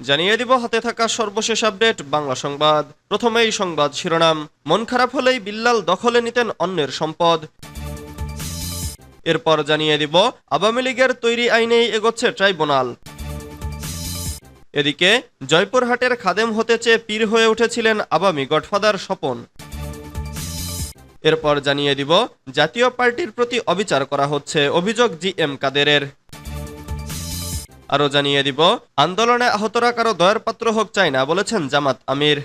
জানিয়ে দিব হাতে থাকা সর্বশেষ আপডেট, বাংলা সংবাদ। প্রথমেই সংবাদ শিরোনাম। মন খারাপ হলেই বিল্লাল দখলে নিতেন অন্যের সম্পদ। এরপর জানিয়ে দিব, আওয়ামী লীগের তৈরি আইনেই এগোচ্ছে ট্রাইব্যুনাল। এদিকে, জয়পুরহাটের খাদেম হতে চেয়ে পীর হয়ে উঠেছিলেন আবামি গডফাদার স্বপন। এরপর জানিয়ে দিব, জাতীয় পার্টির প্রতি অবিচার করা হচ্ছে, অভিযোগ জি এম কাদেরের। আরও জানিয়ে দিব। আন্দোলনে আহতরা কারও দয়ার পাত্র হোক চাই না, বলেছেন জামাত আমির।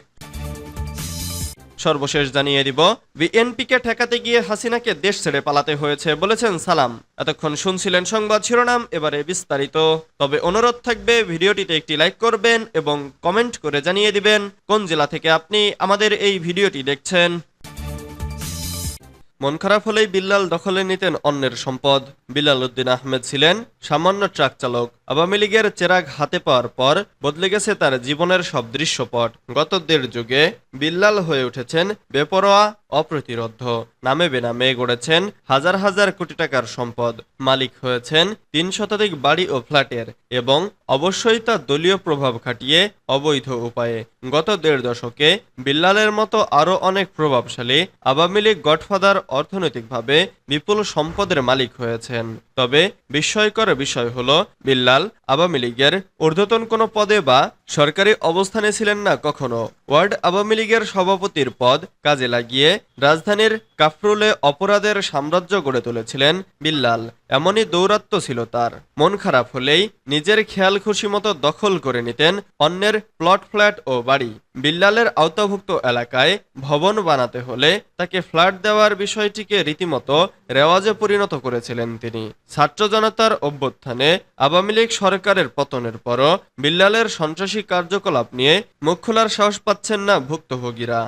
সর্বশেষ জানিয়ে দিব, বিএনপিকে ঠেকাতে গিয়ে হাসিনাকে দেশ ছেড়ে পালাতে হয়েছে, বলেছেন সালাম। এতক্ষণ শুনছিলেন সংবাদ শিরোনাম, এবারে বিস্তারিত। তবে অনুরোধ থাকবে, ভিডিওটিতে একটি লাইক করবেন এবং কমেন্ট করে জানিয়ে দিবেন কোন জেলা থেকে আপনি আমাদের এই ভিডিওটি দেখছেন। মন খারাপ হলেই বিল্লাল দখলে নিতেন অন্যের সম্পদ। বিল্লাল উদ্দিন আহমেদ ছিলেন সামান্য ট্রাক চালক। আওয়ামী লীগের চেরাগ হাতে পাওয়ার পর বদলে গেছে তার জীবনের সব দৃশ্যপট। গত দেড় যুগে বিল্লাল হয়ে উঠেছেন বেপরোয়া অপ্রতিরোধ নামে বেনামে গড়েছেন হাজার হাজার কোটি টাকার সম্পদ। মালিক হয়েছেন তিন শতাধিক বাড়ি ও ফ্ল্যাটের এবং অবশ্যই তা দলীয় প্রভাব খাটিয়ে অবৈধ উপায়ে। গত দেড় দশকে বিল্লালের মতো আরও অনেক প্রভাবশালী আওয়ামী লীগ গডফাদার অর্থনৈতিকভাবে বিপুল সম্পদের মালিক হয়েছেন। তবে বিস্ময়কর বিষয় হল, বিল্লাল আওয়ামী লীগের ঊর্ধ্বতন কোনো পদে বা সরকারি অবস্থানে ছিলেন না কখনো। ওয়ার্ড আওয়ামী লীগের সভাপতির পদ কাজে লাগিয়ে রাজধানীর কাফরুলে অপরাধের সাম্রাজ্য গড়ে তুলেছিলেন বিল্লাল। এমনই দৌরাত্ম্য ছিল তার। মন খারাপ হলেই নিজের খেয়াল খুশি মতো দখল করে নিতেন অন্যের প্লট ফ্ল্যাট ও বাড়ি। বিল্লালের আওতাভুক্ত এলাকায় ভবন বানাতে হলে তাকে ফ্ল্যাট দেওয়ার বিষয়টিকে রীতিমতো রেওয়াজে পরিণত করেছিলেন তিনি। ছাত্র জনতার অভ্যুত্থানে আওয়ামী লীগ সরকারের পতনের পরও বিল্লালের সন্ত্রাসী কার্যকলাপ নিয়ে মুখ খোলার সাহস পাচ্ছেন না ভুক্তভোগীরা।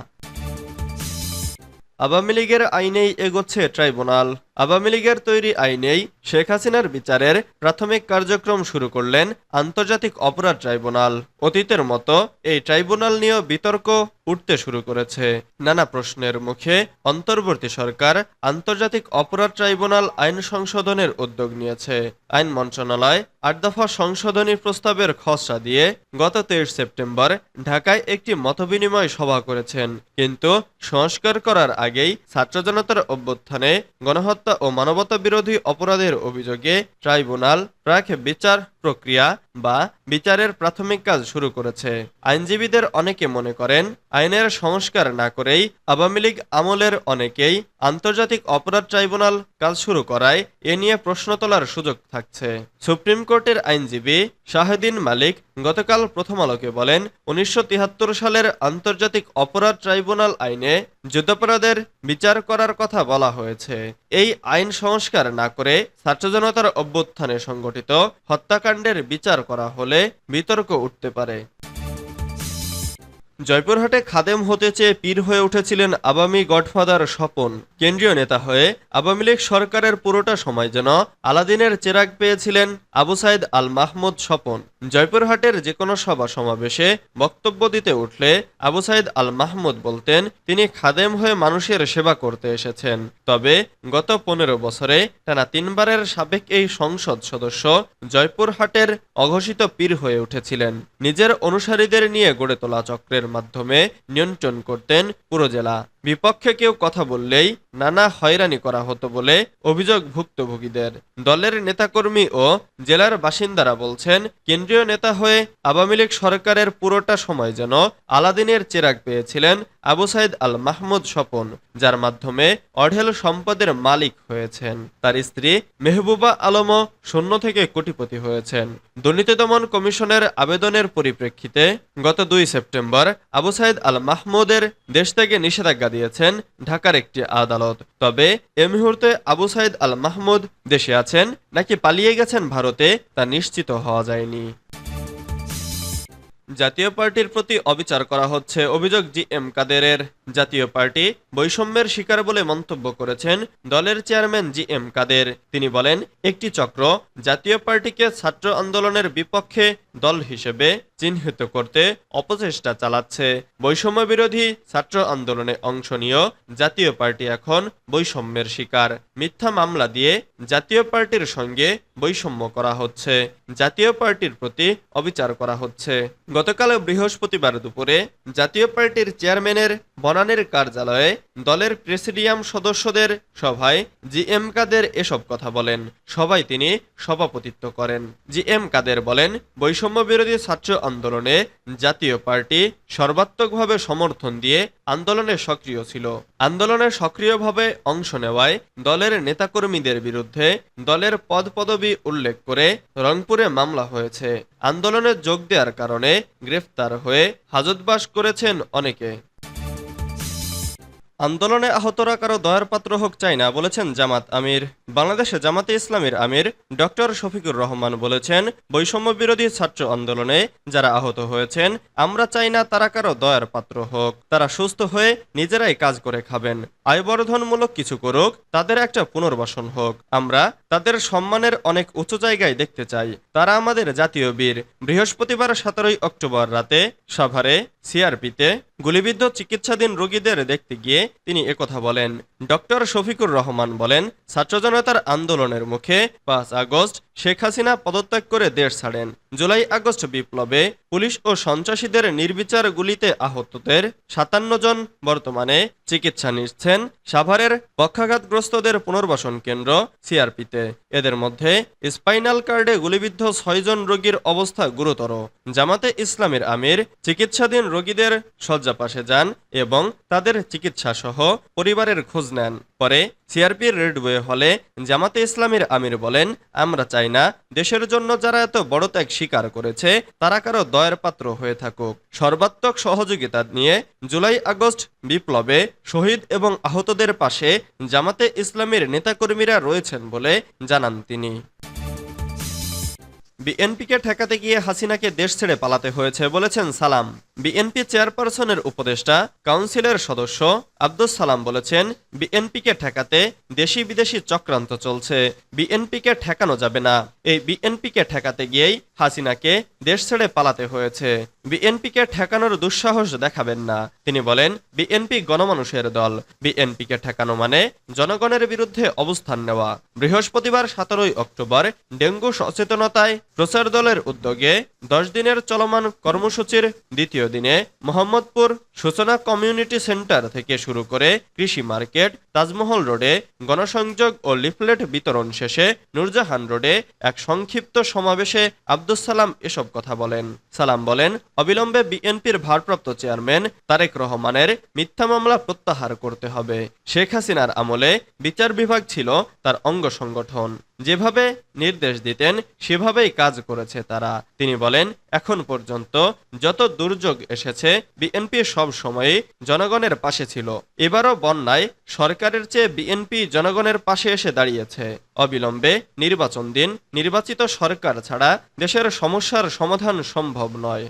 আওয়ামী লীগের আইনেই এগোচ্ছে ট্রাইব্যুনাল। আওয়ামী লীগের তৈরি আইনেই শেখ হাসিনার বিচারের প্রাথমিক কার্যক্রম শুরু করলেন আন্তর্জাতিক অপরাধ ট্রাইব্যুনাল। অতীতের মতো এই ট্রাইব্যুনাল নিয়েও বিতর্ক উঠতে শুরু করেছে। নানা প্রশ্নের মুখে অন্তর্বর্তী সরকার আন্তর্জাতিক অপরাধ ট্রাইব্যুনাল আইন সংশোধনের উদ্যোগ নিয়েছে। আইন মন্ত্রণালয় আট দফা সংশোধনী প্রস্তাবের খসড়া দিয়ে গত তেইশ সেপ্টেম্বর ঢাকায় একটি মতবিনিময় সভা করেছেন। কিন্তু সংস্কার করার আগেই ছাত্র জনতার অভ্যুত্থানে গণহত্যা ও মানবতা বিরোধী অপরাধের অভিযোগে ট্রাইব্যুনাল প্রাক বিচার প্রক্রিয়া বা বিচারের প্রাথমিক কাজ শুরু করেছে। আইনজীবীদের অনেকে মনে করেন, আইনের সংস্কার না করেই আওয়ামী লীগ আমলের অনেকেই আন্তর্জাতিক অপরাধ ট্রাইব্যুনাল কাজ শুরু করায় এ নিয়ে প্রশ্ন তোলার সুযোগ থাকছে। সুপ্রিম কোর্টের আইনজীবী শাহেদিন মালিক গতকাল প্রথম আলোকে বলেন, উনিশশো তিয়াত্তর সালের আন্তর্জাতিক অপরাধ ট্রাইব্যুনাল আইনে যুদ্ধাপরাধের বিচার করার কথা বলা হয়েছে। এই আইন সংস্কার না করে ছাত্র জনতার অভ্যুত্থানে সংগঠিত হত্যাকাণ্ডের বিচার করা হলে বিতর্ক উঠতে পারে। জয়পুরহাটে খাদেম হতে চেয়ে পীর হয়ে উঠেছিলেন আবামী গডফাদার স্বপন। কেন্দ্রীয় নেতা হয়ে আওয়ামী লীগ সরকারের পুরোটা সময় যেন আলাদিনের চেরাগ পেয়েছিলেন আবু সাইদ আল মাহমুদ স্বপন। জয়পুরহাটের যে কোনো সভা সমাবেশে বক্তব্য দিতে উঠলে আবু সাইদ আল মাহমুদ বলতেন, তিনি খাদেম হয়ে মানুষের সেবা করতে এসেছেন। তবে গত পনেরো বছরে টানা তিনবারের সাবেক এই সংসদ সদস্য জয়পুরহাটের অঘোষিত পীর হয়ে উঠেছিলেন। নিজের অনুসারীদের নিয়ে গড়ে তোলা চক্রের মাধ্যমে নিয়ন্ত্রণ করতেন পুরো জেলা। বিপক্ষে কেউ কথা বললেই নানা হয়রানি করা হতো বলে অভিযোগ ভুক্তভোগীদের। দলের নেতাকর্মী ও জেলার বাসিন্দারা বলছেন, কেন্দ্রীয় নেতা হয়ে আওয়ামী লীগ সরকারের পুরোটা সময় যেন আলাদিনের চেরাগ পেয়েছিলেন আবু সাইদ আল মাহমুদ স্বপন, যার মাধ্যমে অঢেল সম্পদের মালিক হয়েছেন। তার স্ত্রী মেহবুবা আলমও শূন্য থেকে কোটিপতি হয়েছেন। দুর্নীতি দমন কমিশনের আবেদনের পরিপ্রেক্ষিতে গত দুই সেপ্টেম্বর আবু সাইদ আল মাহমুদের দেশ থেকে নিষেধাজ্ঞা দিয়েছেন ঢাকার একটি আদালত। তবে এ মুহূর্তে আবু সাইদ আল মাহমুদ দেশে আছেন, নাকি পালিয়ে গেছেন ভারতে, তা নিশ্চিত হওয়া যায়নি। জাতীয় পার্টির প্রতি অবিচার করা হচ্ছে অভিযোগ জি এম কাদেরের। জাতীয় পার্টি বৈষম্যের শিকার বলে মন্তব্য করেছেন দলের চেয়ারম্যান জি এম কাদের। তিনি বলেন, একটি চক্র জাতীয় পার্টিকে ছাত্র আন্দোলনের বিপক্ষে দল হিসেবে চিহ্নিত করতে অপচেষ্টা চালাচ্ছে। বৈষম্য বিরোধী ছাত্র আন্দোলনে অংশ নিয়েও জাতীয় পার্টি এখন বৈষম্যের শিকার। মিথ্যা মামলা দিয়ে জাতীয় পার্টির সঙ্গে বৈষম্য করা হচ্ছে। জাতীয় পার্টির প্রতি অবিচার করা হচ্ছে। গতকাল বৃহস্পতিবার দুপুরে জাতীয় পার্টির চেয়ারম্যানের বনানের কার্যালয়ে দলের প্রেসিডিয়াম সদস্যদের সভায় জি এম কাদের এসব কথা বলেন। সবাই তিনি সভাপতিত্ব করেন। জি এম কাদের বলেন, বৈষম্য বিরোধী ছাত্র আন্দোলনে জাতীয় পার্টি সর্বাত্মকভাবে সমর্থন দিয়ে আন্দোলনে সক্রিয় ছিল। আন্দোলনে সক্রিয়ভাবে অংশ নেওয়ায় দলের নেতাকর্মীদের বিরুদ্ধে দলের পদ পদবি উল্লেখ করে রংপুরে মামলা হয়েছে। আন্দোলনে যোগ দেওয়ার কারণে গ্রেফতার হয়ে হাজতবাস করেছেন অনেকে। আন্দোলনে আহতরা কারও দয়ার পাত্র হোক চাই না বলেছেন জামাত আমির। বাংলাদেশে জামাতে ইসলামের আমির ডক্টর শফিকুর রহমান বলেছেন, বৈষম্য বিরোধী ছাত্র আন্দোলনে যারা আহত হয়েছেন, আমরা চাই না তারা কারও দয়ার পাত্র হোক। তারা সুস্থ হয়ে নিজেরাই কাজ করে খাবেন। আয়বর্ধনমূলক কিছু করুক, তাদের একটা পুনর্বাসন হোক। আমরা তাদের সম্মানের অনেক উঁচু জায়গায় দেখতে চাই। তারা আমাদের জাতীয় বীর। বৃহস্পতিবার সতেরোই অক্টোবর রাতে সাভারে সিআরপিতে গুলিবিদ্ধ চিকিৎসাধীন রোগীদের দেখতে গিয়ে তিনি একথা বলেন। ডক্টর শফিকুর রহমান বলেন ছাত্র জনতার আন্দোলনের মুখে পাঁচ আগস্ট শেখ হাসিনা পদত্যাগ করে দেশ ছাড়েন। জুলাই আগস্ট বিপ্লবে পুলিশ ও সন্ত্রাসীদের নির্বিচার গুলিতে আহতদের সাতান্ন জন বর্তমানে চিকিৎসা নিচ্ছেন সাভারের পক্ষাঘাতগ্রস্তদের পুনর্বাসন কেন্দ্র সিআরপিতে। এদের মধ্যে স্পাইনাল কার্ডে গুলিবিদ্ধ ছয়জন রোগীর অবস্থা গুরুতর। জামাতে ইসলামের আমির, চিকিৎসাধীন রোগীদের শয্যা পাশে যান এবং তাদের চিকিৎসা সহ পরিবারের খোঁজ নেন। পরে সিআরপির রেডওয়ে হলে জামাতে ইসলামের আমির বলেন, আমরা চাই না দেশের জন্য যারা এত বড় ত্যাগ স্বীকার করেছে, তারা কারও দয়ের পাত্র হয়ে থাকুক। সর্বাত্মক সহযোগিতা নিয়ে জুলাই আগস্ট বিপ্লবে শহীদ এবং আহতদের পাশে জামাতে ইসলামের নেতাকর্মীরা রয়েছেন বলে জানান তিনি। বিএনপিকে ঠেকাতে গিয়ে হাসিনাকে দেশ ছেড়ে পালাতে হয়েছে বলেছেন সালাম। বিএনপি চেয়ারপারসনের উপদেষ্টা, কাউন্সিলের সদস্য আব্দুস সালাম বলেছেন, বিএনপিকে ঠেকাতে দেশি বিদেশি চক্রান্ত চলছে। বিএনপিকে ঠেকানো যাবে না। এই বিএনপিকে ঠেকাতে গিয়েই হাসিনাকে দেশ ছেড়ে পালাতে হয়েছে। বিএনপিকে ঠেকানোর দুঃসাহস দেখাবেন না। তিনি বলেন, বিএনপি গণমানুষের দল। বিএনপিকে ঠেকানো মানে জনগণের বিরুদ্ধে অবস্থান নেওয়া। বৃহস্পতিবার সতেরোই অক্টোবর ডেঙ্গু সচেতনতায় প্রচার দলের উদ্যোগে দশ দিনের চলমান কর্মসূচির দ্বিতীয় দিনে মোহাম্মদপুর সূচনা কমিউনিটি সেন্টার থেকে শুরু করে কৃষি মার্কেট, তাজমহল রোডে গণসংযোগ ও লিফলেট বিতরণ শেষে নূরজাহান রোডে এক সংক্ষিপ্ত সমাবেশে আব্দুস সালাম এসব কথা বলেন। সালাম বলেন, অবিলম্বে বিএনপির ভারপ্রাপ্ত চেয়ারম্যান তারেক রহমানের মিথ্যা মামলা প্রত্যাহার করতে হবে। শেখ হাসিনার আমলে বিচার বিভাগ ছিল তার অঙ্গ সংগঠন। যেভাবে নির্দেশ দিতেন, সেভাবেই কাজ করেছে তারা। তিনি বলেন, এখন পর্যন্ত যত দুর্যোগ এসেছে, বিএনপি সব সময়ই জনগণের পাশে ছিল। এবারও বন্যায় সরকারের চেয়ে বিএনপি জনগণের পাশে এসে দাঁড়িয়েছে। অবিলম্বে নির্বাচন দিন, নির্বাচিত সরকার ছাড়া দেশের সমস্যার সমাধান সম্ভব নয়।